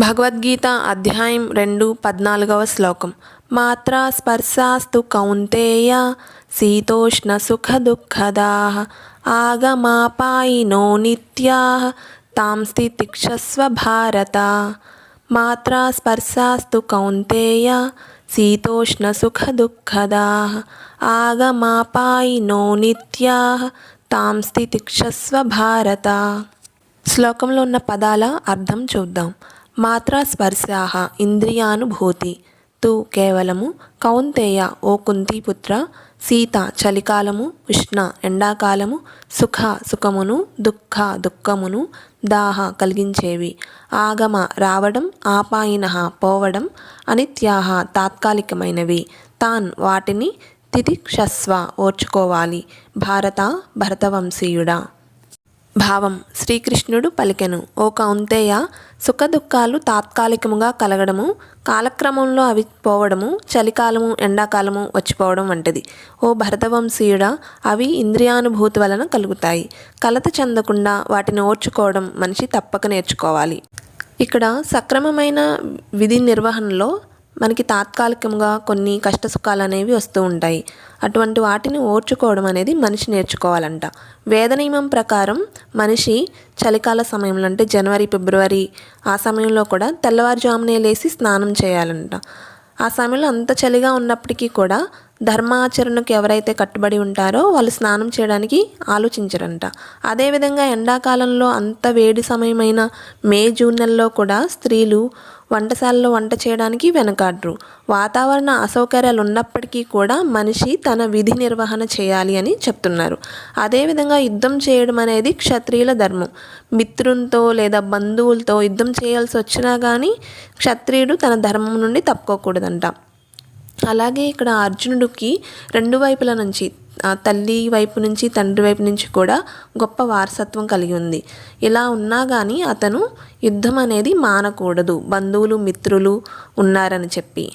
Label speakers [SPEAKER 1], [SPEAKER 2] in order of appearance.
[SPEAKER 1] భగవద్గీత అధ్యాయం రెండు పద్నాలుగవ శ్లోకం. మాత్రా స్పర్శాస్తు కౌంతేయ శీతోష్ణ సుఖ దుఃఖదా ఆగమాపాయినో నిత్యా తాం స్థితిక్షస్వ భారత. మాత్రా స్పర్శాస్తు కౌంతేయ శీతోష్ణ సుఖ దుఃఖదా ఆగమాపాయినో నిత్యా తాం స్థితిక్షస్వ భారత. శ్లోకంలో ఉన్న పదాల అర్థం చూద్దాం. మాత్రా స్పర్శాహ ఇంద్రియానుభూతి. తు కేవలము కౌంతేయ ఓ కుంతిపుత్ర సీత చలికాలము ఉష్ణ ఎండాకాలము సుఖ సుఖమును దుఃఖ దుఃఖమును దాహ కలిగించేవి. ఆగమ రావడం ఆపాయిన పోవడం అనిత్యాహ తాత్కాలికమైనవి. తాన్ వాటిని తితిక్షస్వ ఓర్చుకోవాలి. భారత భరతవంశీయుడా. భావం. శ్రీకృష్ణుడు పలికెను ఓ కౌంతేయ సుఖదుఖాలు తాత్కాలికముగా కలగడము కాలక్రమంలో అవి పోవడము చలికాలము ఎండాకాలము వచ్చిపోవడం వంటిది. ఓ భరతవంశీయుడ అవి ఇంద్రియానుభూతి వలన కలుగుతాయి. కలత చెందకుండా వాటిని ఓర్చుకోవడం మనిషి తప్పక నేర్చుకోవాలి. ఇక్కడ సక్రమమైన విధి నిర్వహణలో మనకి తాత్కాలికంగా కొన్ని కష్ట సుఖాలు అనేవి వస్తూ ఉంటాయి. అటువంటి వాటిని ఓర్చుకోవడం అనేది మనిషి నేర్చుకోవాలంట. వేద నియమం ప్రకారం మనిషి చలికాల సమయంలో అంటే జనవరి ఫిబ్రవరి ఆ సమయంలో కూడా తెల్లవారుజామునే లేచి స్నానం చేయాలంట. ఆ సమయంలో అంత చలిగా ఉన్నప్పటికీ కూడా ధర్మాచరణకు ఎవరైతే కట్టుబడి ఉంటారో వాళ్ళు స్నానం చేయడానికి ఆలోచించరంట. అదేవిధంగా ఎండాకాలంలో అంత వేడి సమయమైన మే జూన్ నెలలో కూడా స్త్రీలు వంటశాలలో వంట చేయడానికి వెనకాడరు. వాతావరణ అసౌకర్యాలు ఉన్నప్పటికీ కూడా మనిషి తన విధి నిర్వహణ చేయాలి అని చెప్తున్నారు. అదేవిధంగా యుద్ధం చేయడం అనేది క్షత్రియుల ధర్మం. మిత్రులతో లేదా బంధువులతో యుద్ధం చేయాల్సి వచ్చినా కానీ క్షత్రియుడు తన ధర్మం నుండి తప్పుకోకూడదంట. అలాగే ఇక్కడ అర్జునుడికి రెండు వైపుల నుంచి తల్లి వైపు నుంచి తండ్రి వైపు నుంచి కూడా గొప్ప వారసత్వం కలిగి ఉంది. ఇలా ఉన్నా కానీ అతను యుద్ధం అనేది మానకూడదు. బంధువులు మిత్రులు ఉన్నారని చెప్పి.